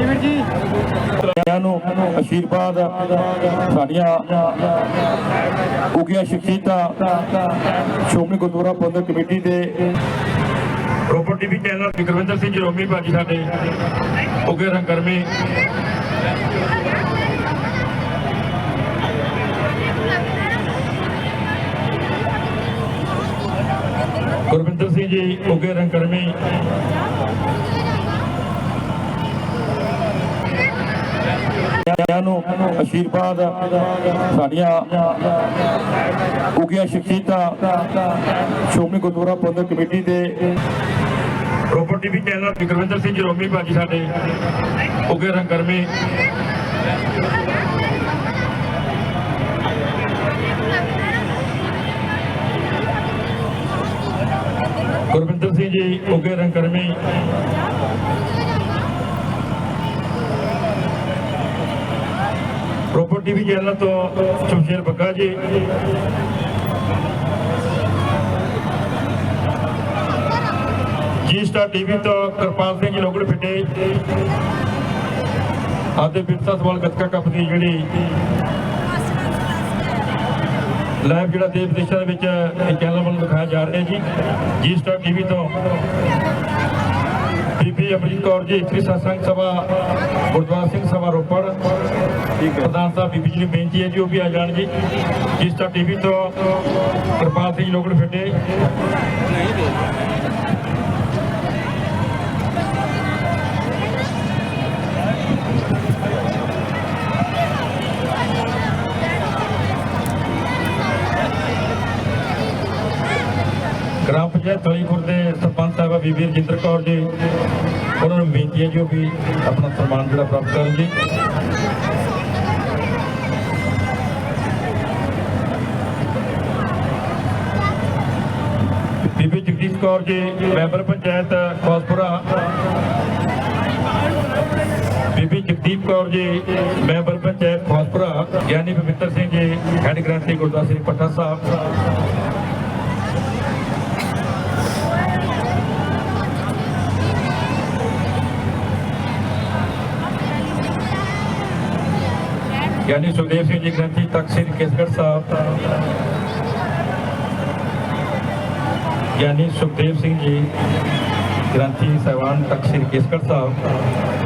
ਹਾਂਜੀ ਵੀਰ ਜੀ। ਸਾਰਿਆਂ ਨੂੰ ਅਸ਼ੀਰਵਾਦ ਸਾਡੀਆਂ ਉਗੀਆਂ ਸ਼ਖਸੀਅਤਾਂ ਸ਼੍ਰੋਮਣੀ ਗੁਰਦੁਆਰਾ ਪ੍ਰਬੰਧਕ ਕਮੇਟੀ ਦੇ ਰੋਪੜ ਟੀਵੀ ਚੈਨਲ ਵਿਕਰਮਿੰਦਰ ਸਿੰਘ ਜਰੋਮੀ ਭਾਜੀ ਸਾਡੇ ਉਗੇ ਰੰਗਰਮੀ ਗੁਰਵਿੰਦਰ ਸਿੰਘ ਜੀ ਉਗੇ ਰੰਗਰਮੀ ਸਾਰਿਆਂ ਨੂੰ ਅਸ਼ੀਰਵਾਦ ਸਾਡੀਆਂ ਉਗੀਆਂ ਸ਼ਖਸੀਅਤਾਂ, ਸ਼੍ਰੋਮਣੀ ਗੁਰਦੁਆਰਾ ਪ੍ਰਬੰਧਕ ਕਮੇਟੀ ਦੇ ਰੋਪੜ ਟੀਵੀ ਚੈਨਲ ਵਿਕਰਮਿੰਦਰ ਸਿੰਘ ਜਰੋਮੀ ਭਾਜੀ ਸਾਡੇ ਉਗੇ ਰੰਗਰਮੀ। ਗੁਰਵਿੰਦਰ ਸਿੰਘ ਜੀ ਉਗੇ ਰੰਗਰਮੀ ਰੋਪੜ ਟੀਵੀ ਚੈਨਲ ਤੋਂ ਸ਼ਮਸ਼ੇਰ ਬੱਗਾ ਜੀ। ਜੀ ਸਟਾਰ ਟੀਵੀ ਤੋਂ ਕਿਰਪਾਲ ਸਿੰਘ ਜੀ ਲੋਗੜ ਫਿੱਟੇ। ਆਦੇ ਬਿਰਸਾ ਸਵਾਲ ਗੱਤਕਾ ਕੱਪ ਦੀ ਜਿਹੜੀ ਲਾਈਵ ਜਿਹੜਾ ਦੇਸ਼ ਵਿਦੇਸ਼ਾਂ ਦੇ ਵਿੱਚ ਚੈਨਲ ਵੱਲੋਂ ਦਿਖਾਇਆ ਜਾ ਰਿਹਾ ਜੀ। ਜੀ ਸਟਾਰ ਟੀਵੀ ਤੋਂ। ਬੀਬੀ ਅਮਰੀਕ ਕੌਰ ਜੀ ਇਸਤਰੀ ਸਤਸੰਗ ਸਭਾ ਗੁਰਦੁਆਰਾ ਸਿੰਘ ਸਭਾ ਰੋਪੜ। ਪ੍ਰਧਾਨ ਸਾਹਿਬ ਬੀਬੀ ਜੀ ਨੂੰ ਬੇਨਤੀ ਹੈ ਜੀ ਉਹ ਵੀ ਆ ਜਾਣ ਜੀ। ਜਿਸ ਦਾ ਟੀਵੀ ਤੋਂ ਕਿਰਪਾਲ ਸਿੰਘ ਲੋਗੜ ਫਿੱਟੇ। ਗ੍ਰਾਮ ਬੀਬੀ ਰਜਿੰਦਰ ਕੌਰ ਜੀ, ਉਹਨਾਂ ਨੂੰ ਬੇਨਤੀ ਹੈ ਜੋ ਵੀ ਆਪਣਾ ਸਨਮਾਨ ਜਿਹੜਾ ਪ੍ਰਾਪਤ ਕਰਨ ਜੀ। ਬੀਬੀ ਜਗਦੀਸ਼ ਕੌਰ ਜੀ, ਮੈਂਬਰ ਪੰਚਾਇਤ ਖੋਸਪੁਰਾ ਬੀਬੀ ਜਗਦੀਪ ਕੌਰ ਜੀ, ਮੈਂਬਰ ਪੰਚਾਇਤ ਖੋਸਪੁਰਾ ਗਿਆਨੀ ਪਵਿੱਤਰ ਸਿੰਘ ਜੀ, ਹੈਡ ਗ੍ਰੰਥੀ ਗੁਰਦੁਆਰਾ ਸ੍ਰੀ ਪੱਠਾ ਸਾਹਿਬ। ਗਿਆਨੀ ਸੁਖਦੇਵ ਸਿੰਘ ਜੀ ਗ੍ਰੰਥੀ ਤਖਤ ਸ੍ਰੀ ਕੇਸਗੜ੍ਹ ਸਾਹਿਬ ਗਿਆਨੀ ਸੁਖਦੇਵ ਸਿੰਘ ਜੀ ਗ੍ਰੰਥੀ ਸਹਿਬਾਨ ਤਖਤ ਸ੍ਰੀ ਕੇਸਗੜ੍ਹ ਸਾਹਿਬ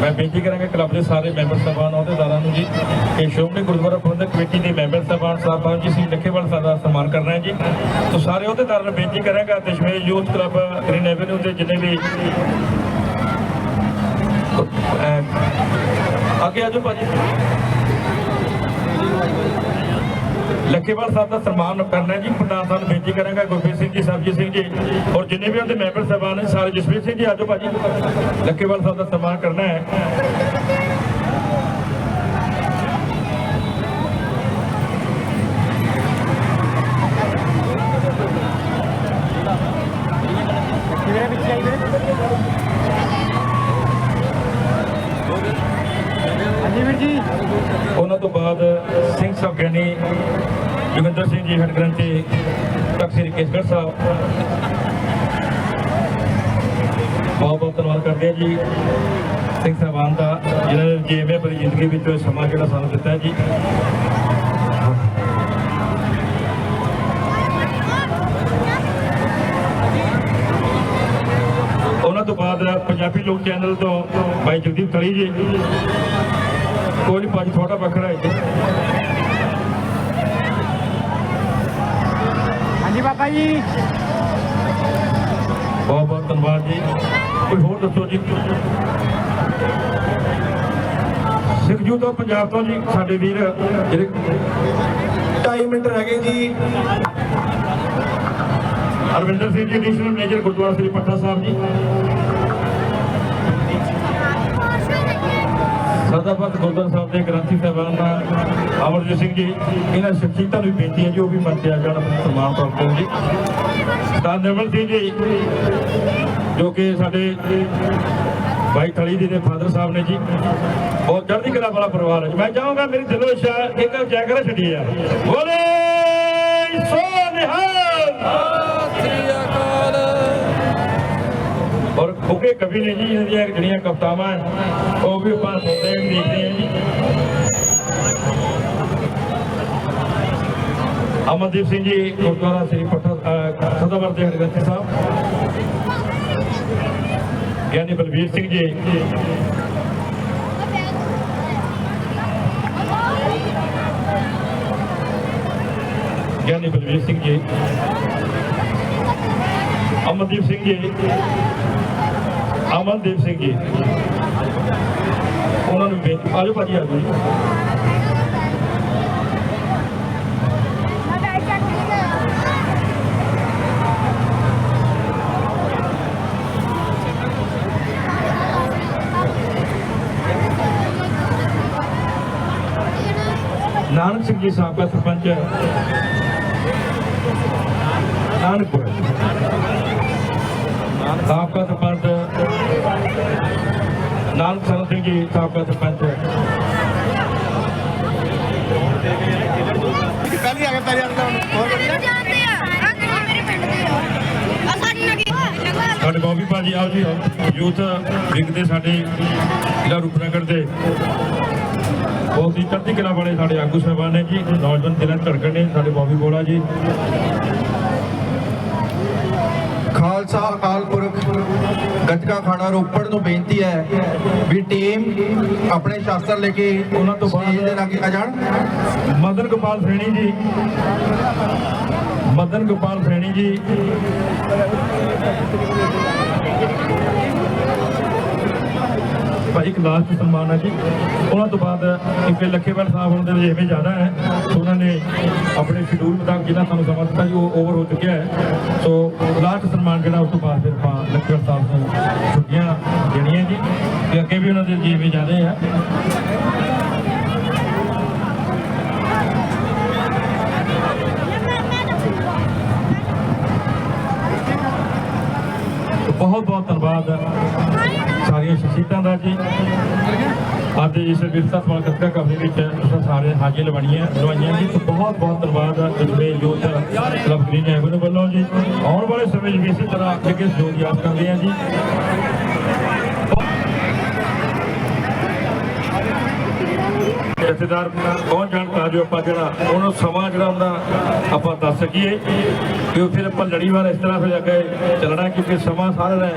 ਮੈਂ ਬੇਨਤੀ ਕਰਾਂਗਾ ਕਲੱਬ ਦੇ ਸਾਰੇ ਮੈਂਬਰ ਸਾਹਿਬਾਨ ਅਹੁਦੇਦਾਰਾਂ ਨੂੰ ਜੀ ਕਿ ਸ਼੍ਰੋਮਣੀ ਗੁਰਦੁਆਰਾ ਪ੍ਰਬੰਧਕ ਕਮੇਟੀ ਦੇ ਮੈਂਬਰ ਸਾਹਿਬਾਨ ਸਾਹਿਬਾਨ ਜੀ ਸਿੰਘ ਲੱਖੇਵਾਲ ਸਾਹਿਬ ਦਾ ਸਨਮਾਨ ਕਰਨਾ ਹੈ ਜੀ। ਤੋਂ ਸਾਰੇ ਅਹੁਦੇਦਾਰਾਂ ਨੂੰ ਬੇਨਤੀ ਕਰਾਂਗਾ Dashmesh youth club green avenue ਦੇ ਜਿੰਨੇ ਵੀ ਅਹ, ਅੱਗੇ ਆਜੋ ਭਾਜੀ। ਲੱਖੇਵਾਲ ਸਾਹਿਬ ਦਾ ਸਨਮਾਨ ਕਰਨਾ ਜੀ। ਪ੍ਰਧਾਨ ਸਾਹਿਬ ਬੇਨਤੀ ਕਰਾਂਗਾ, ਗੁਰਪ੍ਰੀਤ ਸਿੰਘ ਜੀ ਸਰਬਜੀਤ ਸਿੰਘ ਜੀ ਔਰ ਜਿੰਨੇ ਵੀ ਉਹਦੇ ਮੈਂਬਰ ਸਾਹਿਬਾਨ ਨੇ, ਸਾਰੇ ਜਸਵੀਰ ਸਿੰਘ ਜੀ ਆਜੋ ਭਾਜੀ। ਲੱਖੇਵਾਲ ਸਾਹਿਬ ਦਾ ਸਨਮਾਨ ਕਰਨਾ ਹੈ ਕਿਹੜੇ ਵਿੱਚ ਚਾਹੀਦੇ ਹਾਂਜੀ ਵੀਰ ਜੀ। ਉਹਨਾਂ ਤੋਂ ਬਾਅਦ ਸਿੰਘ ਸਾਹਿਬ ਗਿਆਨੀ ਜੋਗਿੰਦਰ ਸਿੰਘ ਜੀ, ਹੈਡ ਗ੍ਰੰਥੀ ਤਖਤ ਸ੍ਰੀ ਕੇਸਗੜ੍ਹ ਸਾਹਿਬ। ਬਹੁਤ ਬਹੁਤ ਧੰਨਵਾਦ ਕਰਦੇ ਹਾਂ ਜੀ। ਸਿੰਘ ਸਾਹਿਬਾਨ ਦਾ ਜਿਨ੍ਹਾਂ ਨੇ ਜੀਵੇਂ ਆਪਣੀ ਜ਼ਿੰਦਗੀ ਵਿੱਚ ਇਹ ਸਮਾਂ ਜਿਹੜਾ ਸਾਨੂੰ ਦਿੱਤਾ ਜੀ। ਉਹਨਾਂ ਤੋਂ ਬਾਅਦ ਪੰਜਾਬੀ ਲੋਕ ਚੈਨਲ ਤੋਂ ਬਾਈ ਜਗਦੀਪ ਤਲੀ ਜੀ। ਕੋਈ ਨਹੀਂ ਭਾਜੀ ਤੁਹਾਡਾ ਵੱਖਰਾ ਹੈ ਹਾਂਜੀ ਬਾਬਾ ਜੀ। ਬਹੁਤ ਬਹੁਤ ਧੰਨਵਾਦ ਜੀ। ਕੋਈ ਹੋਰ ਦੱਸੋ ਜੀ? ਸਿੱਖ ਜੂ ਤੋਂ ਪੰਜਾਬ ਤੋਂ ਜੀ ਸਾਡੇ ਵੀਰ। ਜਿਹੜੇ 2.5 ਮਿੰਟ ਰਹਿ ਗਏ ਜੀ। ਅਰਵਿੰਦਰ ਸਿੰਘ ਜੀ ਐਡੀਸ਼ਨਲ ਮੈਨੇਜਰ ਗੁਰਦੁਆਰਾ ਸ੍ਰੀ ਪੱਠਾ ਸਾਹਿਬ ਜੀ। ਸਰਦਾਪਤ ਗੁਰਦੁਆਰਾ ਸਾਹਿਬ ਦੇ ਗ੍ਰੰਥੀ ਸਾਹਿਬਾਨ ਅਮਰਜੀਤ ਸਿੰਘ ਜੀ ਇਹਨਾਂ ਸ਼ਖਸੀਅਤਾਂ ਨੂੰ ਵੀ ਬੇਨਤੀ ਹੈ ਜੀ ਉਹ ਵੀ ਮੰਤਿਆ ਜਾਣ ਸਨਮਾਨ ਪ੍ਰਾਪਤ ਕਰਨ ਜੀ ਤਾਂ ਨਿਰਮਲ ਸਿੰਘ ਜੀ ਜੋ ਕਿ ਸਾਡੇ ਭਾਈ ਥਲੀ ਜੀ ਦੇ ਫਾਦਰ ਸਾਹਿਬ ਨੇ ਜੀ ਬਹੁਤ ਚੜ੍ਹਦੀ ਕਲਾ ਵਾਲਾ ਪਰਿਵਾਰ ਹੈ। ਮੈਂ ਚਾਹਾਂਗਾ ਮੇਰੀ ਦਿਲੋਂ ਇੱਛਾ ਹੈ, ਇੱਕ ਜੈਕਰ ਛੱਡੀ ਯਾਰ। ਬੋਲੇ ਸੋ ਔਰ ਖੁੱਗੇ ਕਵੀ ਨੇ ਜੀ ਇਹਦੀਆਂ ਜਿਹੜੀਆਂ ਕਵਿਤਾਵਾਂ ਉਹ ਵੀ ਆਪਾਂ ਸੁਣਦੇ ਹਾਂ ਦੇਖਦੇ ਹਾਂ ਜੀ। ਅਮਨਦੀਪ ਸਿੰਘ ਜੀ, ਗੁਰਦੁਆਰਾ ਸ੍ਰੀ ਪਟਨਾ ਸਦਾਵਰ ਦੇ ਹਰਗੰਥ ਸਾਹਿਬ। ਗਿਆਨੀ ਬਲਬੀਰ ਸਿੰਘ ਜੀ। ਗਿਆਨੀ ਬਲਵੀਰ ਸਿੰਘ ਜੀ। ਅਮਨਦੀਪ ਸਿੰਘ ਜੀ। ਅਮਨਦੀਪ ਸਿੰਘ ਜੀ। ਉਹਨਾਂ ਨੂੰ ਆਜੋ ਭਾਜੀ, ਆਜੋ ਨਾਨਕ ਸਿੰਘ ਜੀ ਸਾਬਕਾ ਸਰਪੰਚ ਨਾਨਕਪੁਰ। ਸਾਬਕਾ ਸਰਪੰਚ ਨਾਨਕ ਸਰਨ ਸਿੰਘ ਜੀ ਸਾਬਕਾ ਸਰਪੰਚ ਕੱਲ ਹੀ ਆ ਗਿਆ ਤਾਰੀ ਆਂਦਾ ਹੋਰ ਜਾਂਦੇ ਆ ਆ ਕਿਹੜੇ ਮੇਰੇ ਪਿੰਡ ਦੇ ਆ? ਆ ਸਾਡੀ ਨਗੀ ਸਾਡੇ ਬੌਬੀ ਭਾਜੀ ਆਓ ਜੀ ਯੂਥ ਵਿੰਗ ਦੇ ਸਾਡੇ ਜ਼ਿਲ੍ਹਾ ਰੂਪਨਗਰ ਦੇ। ਬਹੁਤ ਹੀ ਚੜ੍ਹਦੀ ਕਲਾ ਵਾਲੇ ਸਾਡੇ ਆਗੂ ਸਾਹਿਬਾਨ ਨੇ ਜੀ। ਨੌਜਵਾਨ ਦਿਲਾਂ ਧੜਕਣ ਨੇ ਸਾਡੇ ਬੌਬੀ ਬੋਲਾ ਜੀ। ਖਾਲਸਾ ਅਕਾਲ ਪੁਰਖ ਗੱਤਕਾ ਖਾਣਾ ਰੋਪੜ ਨੂੰ ਬੇਨਤੀ ਹੈ ਵੀ ਟੀਮ ਆਪਣੇ ਸ਼ਾਸਤਰ ਲੈ ਕੇ ਉਹਨਾਂ ਤੋਂ ਬਾਅਦ- ਦੇ ਲਾਗੇ ਆ ਜਾਣ। ਮਦਨ ਗੋਪਾਲ ਸੈਣੀ ਜੀ। ਮਦਨ ਗੋਪਾਲ ਸੈਣੀ ਜੀ। ਇੱਕ ਲਾਸਟ ਸਨਮਾਨ ਹੈ ਜੀ। ਉਹਨਾਂ ਤੋਂ ਬਾਅਦ ਕਿਉਂਕਿ ਲੱਖੇਵਾਲ ਸਾਹਿਬ ਹੁਣ ਦੇ ਵਜੇਵੇਂ ਜ਼ਿਆਦਾ ਹੈ ਉਹਨਾਂ ਨੇ ਆਪਣੇ ਸ਼ਡਿਊਲ ਮੁਤਾਬਕ ਜਿੰਨਾ ਸਾਨੂੰ ਸਮਾਂ ਦਿੱਤਾ ਜੀ, ਉਹ ਓਵਰ ਹੋ ਚੁੱਕਿਆ ਹੈ। ਸੋ ਲਾਸਟ ਸਨਮਾਨ ਜਿਹੜਾ, ਉਸ ਤੋਂ ਬਾਅਦ ਫਿਰ ਆਪਾਂ ਲੱਖੇਵਾਲ ਸਾਹਿਬ ਨੂੰ ਛੁੱਟੀਆਂ ਦੇਣੀਆਂ ਜੀ, ਤੇ ਅੱਗੇ ਵੀ ਉਹਨਾਂ ਦੇ ਵਜੇਵੇਂ ਜ਼ਿਆਦਾ ਹੈ ਬਹੁਤ ਬਹੁਤ ਧੰਨਵਾਦ। ਸਾਰੀਆਂ ਦਾ ਜੀ। ਅੱਜ ਇਸ ਵਿਰਸਾ ਸਮਾਲ ਕਸਕਾ ਕਬਲੇ ਵਿੱਚ ਤੁਸੀਂ ਸਾਰੇ ਹਾਜ਼ਰ ਲਵਾਈਆਂ ਲਵਾਈਆਂ ਜੀ। ਤੇ ਬਹੁਤ ਬਹੁਤ ਧੰਨਵਾਦ ਜਿਹੜੇ ਯੂਥ ਕਲੱਬ ਗ੍ਰੀਨ ਐਵਨਿਊ ਵੱਲੋਂ ਜੀ। ਆਉਣ ਵਾਲੇ ਸਮੇਂ 'ਚ ਇਸੇ ਤਰ੍ਹਾਂ ਅੱਗੇ ਸਹਿਯੋਗ ਯਾਦ ਕਰਦੇ ਹਾਂ ਜੀ। ਜਥੇਦਾਰ ਜਾਣ ਤਾਂ ਜੋ ਆਪਾਂ ਜਿਹੜਾ, ਉਹਨੂੰ ਸਮਾਂ ਜਿਹੜਾ ਹੁੰਦਾ ਆਪਾਂ ਦੱਸ ਸਕੀਏ। ਕਿ ਫਿਰ ਆਪਾਂ ਲੜੀਵਾਰ ਇਸ ਤਰ੍ਹਾਂ ਫਿਰ ਅੱਗੇ ਚੱਲਣਾ, ਕਿਉਂਕਿ ਸਮਾਂ ਸਾਰਾ ਦਾ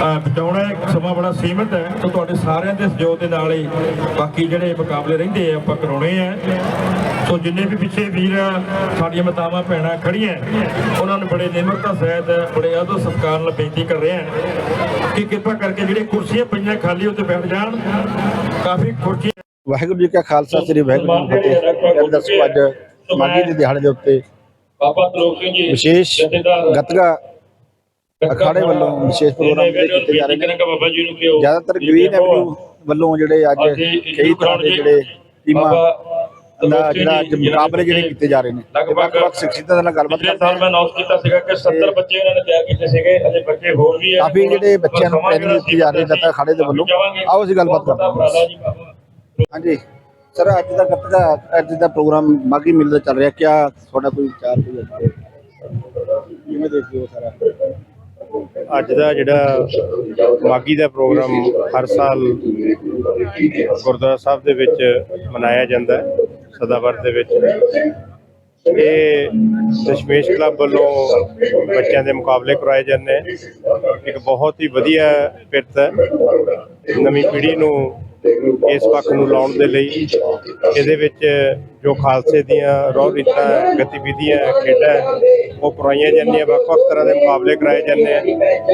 ਬਚਾਉਣਾ ਹੈ ਸਮਾਂ ਬੜਾ ਸੀਮਿਤ ਹੈ ਤਾਂ ਤੁਹਾਡੇ ਸਾਰਿਆਂ ਦੇ ਸਹਿਯੋਗ ਦੇ ਨਾਲ ਹੀ ਬਾਕੀ ਜਿਹੜੇ ਮੁਕਾਬਲੇ ਰਹਿੰਦੇ ਆ ਆਪਾਂ ਕਰਾਉਣੇ ਆ। ਸੋ ਜਿੰਨੇ ਵੀ ਪਿੱਛੇ ਵੀਰ ਸਾਡੀਆਂ ਮਾਤਾਵਾਂ ਭੈਣਾਂ ਖੜੀਆਂ ਉਹਨਾਂ ਨੂੰ ਬੜੇ ਨਿਮਰਤਾ ਸਹਿਤ ਬੜੇ ਆਦਰ ਸਤਿਕਾਰ ਨਾਲ ਬੇਨਤੀ ਕਰ ਰਹੇ ਹਾਂ ਕਿ ਕਿਰਪਾ ਕਰਕੇ ਜਿਹੜੇ ਕੁਰਸੀਆਂ ਪਈਆਂ ਖਾਲੀ ਉੱਤੇ ਬੈਠ ਜਾਣ ਕਾਫੀ ਕੁਰਸੀਆਂ ਵਾਹਿਗੁਰੂ ਜੀ ਕਾ ਖਾਲਸਾ ਸ੍ਰੀ ਵਾਹਿਗੁਰੂ ਜੀ ਕੀ ਫਤਿਹ। ਅੱਜ ਦਸੋ ਅੱਜ ਮਾਘੀ ਦੇ ਦਿਹਾੜੇ ਦੇ ਉੱਤੇ ਬਾਬਾ ਤਰੋਕ ਸਿੰਘ ਜੀ ਵਿਸ਼ੇਸ਼ ਗੱਤਕਾ ਅਖਾੜੇ ਵੱਲੋਂ ਵਿਸ਼ੇਸ਼ ਪ੍ਰੋਗਰਾਮ ਜਿਹੜੇ ਕੀਤੇ ਜਾ ਰਹੇ ਨੇ। ਜ਼ਿਆਦਾਤਰ ਗ੍ਰੀਨ ਐਵਨਿਊ ਵੱਲੋਂ ਜਿਹੜੇ ਅੱਜ ਕਈ ਤਰ੍ਹਾਂ ਦੇ ਜਿਹੜੇ ਟੀਮਾਂ ਦਾ ਜਿਹੜਾ ਅੱਜ ਮੁਕਾਬਲੇ ਜਿਹੜੇ ਕੀਤੇ ਜਾ ਰਹੇ ਨੇ। ਸ਼ਖਸੀਅਤਾਂ ਦੇ ਨਾਲ ਗੱਲਬਾਤ ਕਰਦੇ ਮੈਂ ਅਨਾਉਂਸ ਕੀਤਾ ਸੀਗਾ ਕਿ 70 ਬੱਚੇ ਉਹਨਾਂ ਨੇ ਤਿਆਰ ਕੀਤੇ ਸੀਗੇ ਅਜੇ ਬੱਚੇ ਹੋਰ ਵੀ ਹੈ। ਕਾਫੀ ਜਿਹੜੇ ਬੱਚਿਆਂ ਨੂੰ ਟ੍ਰੇਨਿੰਗ ਦਿੱਤੀ ਜਾ ਰਹੀ ਹੈ ਅਖਾੜੇ ਦੇ ਵੱਲੋਂ। ਆਓ ਅਸੀਂ ਗੱਲਬਾਤ ਕਰਦੇ ਹਾਂ। ਹਾਂਜੀ। ਸਰ ਅੱਜ ਦਾ ਗੱਤਕਾ ਅੱਜ ਦਾ ਪ੍ਰੋਗਰਾਮ ਮਾਘੀ ਮੇਲੇ ਦਾ ਚੱਲ ਰਿਹਾ। ਕਿਆ ਤੁਹਾਡਾ ਕੋਈ ਵਿਚਾਰ ਕੋਈ ਹੈ? ਕਿਵੇਂ ਦੇਖਦੇ ਹੋ ਸਾਰਾ? ਅੱਜ ਦਾ ਜਿਹੜਾ ਮਾਗੀ ਦਾ ਪ੍ਰੋਗਰਾਮ ਹਰ ਸਾਲ ਗੁਰਦੁਆਰਾ ਸਾਹਿਬ ਦੇ ਵਿੱਚ ਮਨਾਇਆ ਜਾਂਦਾ ਹੈ, ਸਦਾਵਰ ਦੇ ਵਿੱਚ। ਇਹ ਦਸ਼ਮੇਸ਼ ਕਲੱਬ ਵੱਲੋਂ ਬੱਚਿਆਂ ਦੇ ਮੁਕਾਬਲੇ ਕਰਾਏ ਜਾਂਦੇ ਨੇ। ਇੱਕ ਬਹੁਤ ਹੀ ਵਧੀਆ ਪਿਰਤ ਹੈ। ਨਵੀਂ ਪੀੜ੍ਹੀ ਨੂੰ ਇਸ ਪੱਖ ਨੂੰ ਲਾਉਣ ਦੇ ਲਈ ਇਹਦੇ ਵਿੱਚ ਜੋ ਖਾਲਸੇ ਦੀਆਂ ਰੋਹ ਰੀਤਾਂ ਗਤੀਵਿਧੀਆਂ ਖੇਡਾਂ ਉਹ ਕਰਵਾਈਆਂ ਜਾਂਦੀਆਂ, ਵੱਖ-ਵੱਖ ਤਰ੍ਹਾਂ ਦੇ ਮੁਕਾਬਲੇ ਕਰਾਏ ਜਾਂਦੇ ਆ,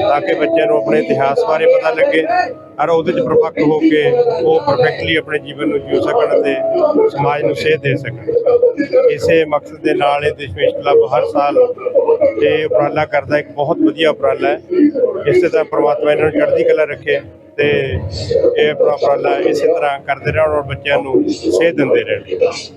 ਤਾਂ ਕਿ ਬੱਚਿਆਂ ਨੂੰ ਆਪਣੇ ਇਤਿਹਾਸ ਬਾਰੇ ਪਤਾ ਲੱਗੇ ਔਰ ਉਹਦੇ 'ਚ ਪ੍ਰਪੱਕ ਹੋ ਕੇ ਉਹ ਪਰਫੈਕਟਲੀ ਆਪਣੇ ਜੀਵਨ ਨੂੰ ਜੀਉ ਸਕਣ ਤੇ ਸਮਾਜ ਨੂੰ ਸੇਧ ਦੇ ਸਕਣ। ਇਸੇ ਮਕਸਦ ਦੇ ਨਾਲ ਇਹ ਦਸ਼ਮੇਸ਼ ਕਲੱਬ ਹਰ ਸਾਲ ਇਹ ਉਪਰਾਲਾ ਕਰਦਾ, ਇੱਕ ਬਹੁਤ ਵਧੀਆ ਉਪਰਾਲਾ ਹੈ। ਇਸੇ ਤਰ੍ਹਾਂ ਪ੍ਰਮਾਤਮਾ ਇਹਨਾਂ ਨੂੰ ਚੜ੍ਹਦੀ ਕਲਾ ਰੱਖੇ। ਤੇ ਇਹ ਉਪਰਾਲਾ ਇਸੇ ਤਰ੍ਹਾਂ ਕਰਦੇ ਰਹਿਣ ਔਰ ਬੱਚਿਆਂ ਨੂੰ ਸੇਧ ਦਿੰਦੇ ਰਹਿਣ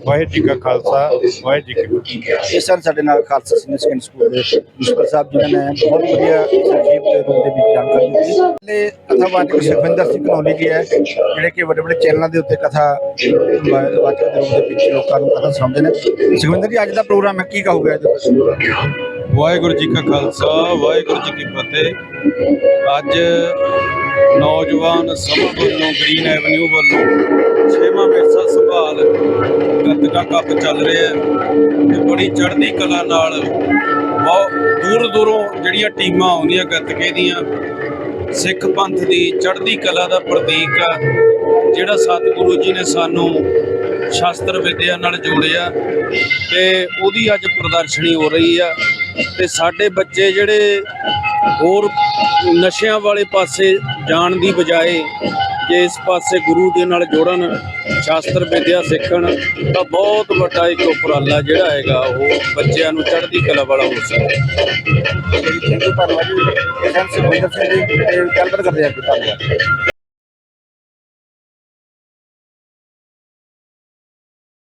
ਵਾਹਿਗੁਰੂ ਜੀ ਕਾ ਖਾਲਸਾ ਵਾਹਿਗੁਰੂ ਜੀ ਕੀ ਫਤਿਹ। ਇਸ ਸਰ ਸਾਡੇ ਨਾਲ ਖਾਲਸਾ ਸੀਨੀਅਰ ਸੈਕੰਡਰੀ ਸਕੂਲ ਦੇ ਪ੍ਰਿੰਸੀਪਲ ਸਾਹਿਬ ਜਿਨ੍ਹਾਂ ਨੇ ਬਹੁਤ ਵਧੀਆ ਸੰਖੇਪ ਦੇ ਰੂਪ ਦੇ ਵਿੱਚ ਜਾਣਕਾਰੀ ਦਿੱਤੀ। ਪਹਿਲੇ ਕਥਾਵਾਚਕ ਸੁਖਵਿੰਦਰ ਸਿੰਘ ਕਨੌਲੀ ਜੀ ਹੈ ਜਿਹੜੇ ਕਿ ਵੱਡੇ ਵੱਡੇ ਚੈਨਲਾਂ ਦੇ ਉੱਤੇ ਕਥਾ ਵਾਚਕ ਦੇ ਰੂਪ ਦੇ ਵਿੱਚ ਲੋਕਾਂ ਨੂੰ ਕਥਾ ਸੁਣਾਉਂਦੇ ਨੇ। ਸੁਖਵਿੰਦਰ ਜੀ ਅੱਜ ਦਾ ਪ੍ਰੋਗਰਾਮ ਹੈ ਕੀ ਕਹੋਗੇ ਅੱਜ? ਵਾਹਿਗੁਰੂ ਜੀ ਕਾ ਖਾਲਸਾ ਵਾਹਿਗੁਰੂ ਜੀ ਕੀ ਫਤਿਹ। ਅੱਜ ਨੌਜਵਾਨ ਸਭਾ ਵੱਲੋਂ ਗ੍ਰੀਨ ਐਵਨਿਊ ਵੱਲੋਂ ਛੇਵਾਂ ਵਿਰਸਾ ਸੰਭਾਲ ਗੱਤਕਾ ਕੱਪ ਚੱਲ ਰਿਹਾ ਹੈ ਤੇ ਬੜੀ ਚੜ੍ਹਦੀ ਕਲਾ ਨਾਲ ਬਹੁਤ ਦੂਰ ਦੂਰੋਂ ਜਿਹੜੀਆਂ ਟੀਮਾਂ ਆਉਂਦੀਆਂ ਗੱਤਕੇ ਦੀਆਂ, ਸਿੱਖ ਪੰਥ ਦੀ ਚੜ੍ਹਦੀ ਕਲਾ ਦਾ ਪ੍ਰਤੀਕ ਆ, ਜਿਹੜਾ ਸਤਿਗੁਰੂ ਜੀ ਨੇ ਸਾਨੂੰ ਸ਼ਾਸਤਰ ਵਿਦਿਆ ਨਾਲ ਜੋੜਿਆ ਤੇ ਉਹਦੀ ਅੱਜ ਪ੍ਰਦਰਸ਼ਨੀ ਹੋ ਰਹੀ ਆ ਤੇ ਸਾਡੇ ਬੱਚੇ ਜਿਹੜੇ ਹੋਰ ਨਸ਼ਿਆਂ ਵਾਲੇ ਪਾਸੇ ਜਾਣ ਦੀ ਬਜਾਏ ਜੇ ਇਸ ਪਾਸੇ ਗੁਰੂ ਦੇ ਨਾਲ ਜੋੜਨ, ਸ਼ਾਸਤਰ ਵਿਦਿਆ ਸਿੱਖਣ, ਤਾਂ ਬਹੁਤ ਵੱਡਾ ਇੱਕ ਉਪਰਾਲਾ ਜਿਹੜਾ ਹੈਗਾ ਉਹ ਬੱਚਿਆਂ ਨੂੰ ਚੜ੍ਹਦੀ ਕਲਾ ਵਾਲਾ ਹੋ ਸਕਦਾ। ਥੈਂਕ ਯੂ ਧੰਨਵਾਦ ਜੀ। ਇਹ ਸਨ ਸੁਖਵਿੰਦਰ ਜੀ ਤੇ ਕਰਦੇ ਆ, ਧੰਨਵਾਦ।